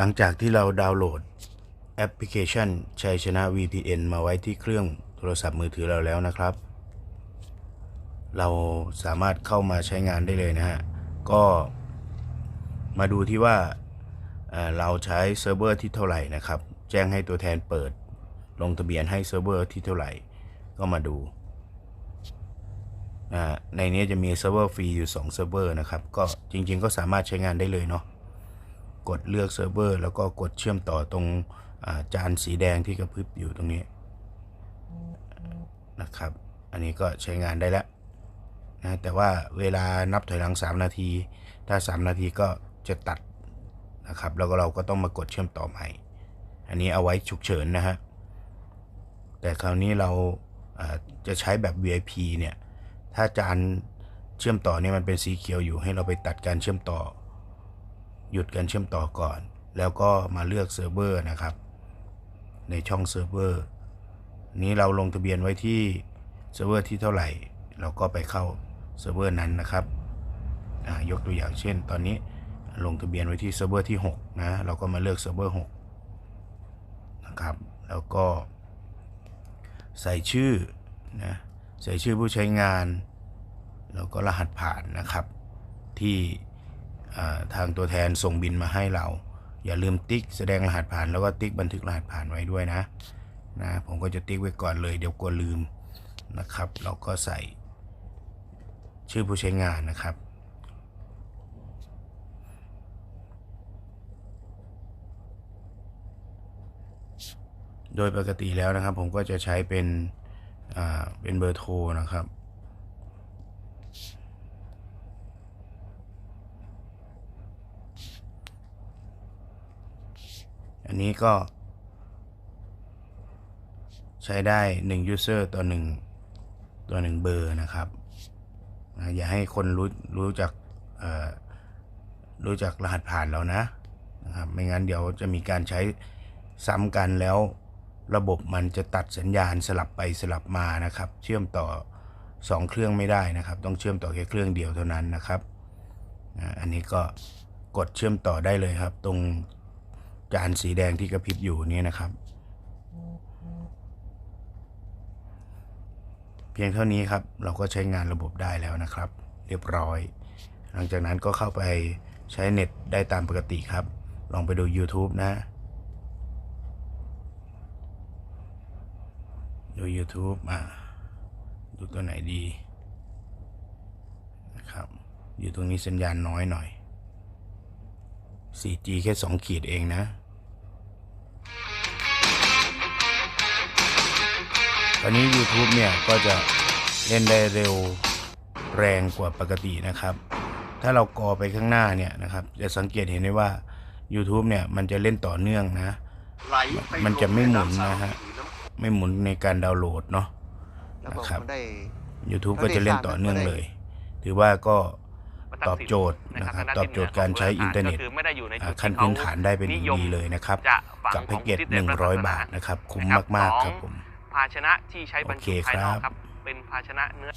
หลังจากที่เราดาวน์โหลดแอปพลิเคชันชัยชนะ VPN มาไว้ที่เครื่องโทรศัพท์มือถือเราแล้วนะครับ เราสามารถเข้ามาใช้งานได้เลยนะฮะ ก็มาดูที่ว่าเราใช้เซิร์ฟเวอร์ที่เท่าไหร่นะครับ แจ้งให้ตัวแทนเปิด ลงทะเบียนให้เซิร์ฟเวอร์ที่เท่าไหร่ ก็มาดู ในนี้จะมีเซิร์ฟเวอร์ฟรีอยู่2เซิร์ฟเวอร์นะครับ ก็จริงๆ ก็สามารถใช้งานได้เลยเนาะ กดเลือกเซิร์ฟเวอร์ แล้วก็กดเชื่อมต่อตรงจานสีแดงที่กระพริบอยู่ตรงนี้นะครับ อันนี้ก็ใช้งานได้แล้วนะแต่ว่าเวลานับถอยหลัง 3 นาที ถ้า 3 นาทีก็จะตัดนะครับ แล้วก็เราก็ต้องมากดเชื่อมต่อใหม่ อันนี้เอาไว้ฉุกเฉินนะฮะ แต่คราวนี้เราอ่าจะใช้แบบ VIP เนี่ย ถ้าจานเชื่อมต่อเนี่ยมันเป็นสีเขียวอยู่ให้เราไปตัดการเชื่อมต่อ หยุดการเชื่อมต่อก่อน แล้วก็มาเลือกเซิร์ฟเวอร์นะครับ ในช่องเซิร์ฟเวอร์นี้เราลงทะเบียนไว้ที่เซิร์ฟเวอร์ที่เท่าไหร่ เราก็ไปเข้าเซิร์ฟเวอร์นั้นนะครับยกตัวอย่างเช่น ตอนนี้ลงทะเบียนไว้ที่เซิร์ฟเวอร์ที่6นะเราก็มาเลือกเซิร์ฟเวอร์6นะครับ แล้วก็ ใส่ชื่อนะใส่ชื่อผู้ใช้งาน แล้วก็รหัสผ่านนะครับที่ ทางตัวแทนส่งบินมาให้เรา อย่าลืมติ๊กแสดงรหัสผ่านแล้วก็ติ๊กบันทึกรหัสผ่านไว้ด้วยนะนะผมก็จะติ๊กไว้ก่อนเลยเดี๋ยวกลัวลืมนะครับ เราก็ใส่ชื่อผู้ใช้งานนะครับโดยปกติแล้วนะครับผมก็จะใช้เป็นเป็นเบอร์โทรนะครับ อันนี้ก็ ใช้ได้1 user ต่อ1ต่อ1เบอร์นะครับอย่าให้คนรู้รู้จักรู้จักรหัสผ่านเรานะนะครับ ไม่งั้นเดี๋ยวจะมีการใช้ซ้ำกันแล้วระบบมันจะตัดสัญญาณสลับไปสลับมานะครับ เชื่อมต่อ 2 เครื่องไม่ได้นะครับ ต้องเชื่อมต่อแค่เครื่องเดียวเท่านั้นนะครับ อันนี้ก็กดเชื่อมต่อได้เลยครับ ตรง จานสีแดงที่กระพริบอยู่นี่นะครับ เพียงเท่านี้ครับ เราก็ใช้งานระบบได้แล้วนะครับ เรียบร้อย หลังจากนั้นก็เข้าไปใช้เน็ตได้ตามปกติครับ ลองไปดู YouTube นะ ดู YouTube อะ ดูตัวไหนดีนะครับ อยู่ตรงนี้สัญญาณน้อยหน่อย 4G แค่ 2 ขีดเองนะ ตอนนี้ YouTube เนี่ย ก็จะเล่นได้เร็วแรงกว่าปกตินะครับ ถ้าเรากอไปข้างหน้าเนี่ยนะครับ จะสังเกตเห็นได้ว่า YouTube เนี่ย มันจะเล่นต่อเนื่องนะไหลปมันจะไม่หมุนลงแม่ำสานะฮะหรือน้ำไม่หมุนในการดาวน์โหลดเนาะแล้วบอกนะครับมันได้ YouTube ก็ก็ได้จะเล่นสร้างต่อเนื่องก็ได้เลย ถือว่าก็มา ตัดตอบสินโจทย์นะครับใทางตด้าอบโจทย์การใช้อินเทอร์เน็ตก็คือไม่ได้อยู่ในอ่าจุดขั้นที่พื้นเขฐานได้เป็นอย่างนิยมดีเลยนะครับจะฝังกับขแพ็อกงเกจที่ได้รับ100 บาทนะครับคุ้มนะครับมากสๆองครับผมภาชนะที่ใช้บรรโอจุเคภายนอกครับครับเป็นภาชนะเนื้อ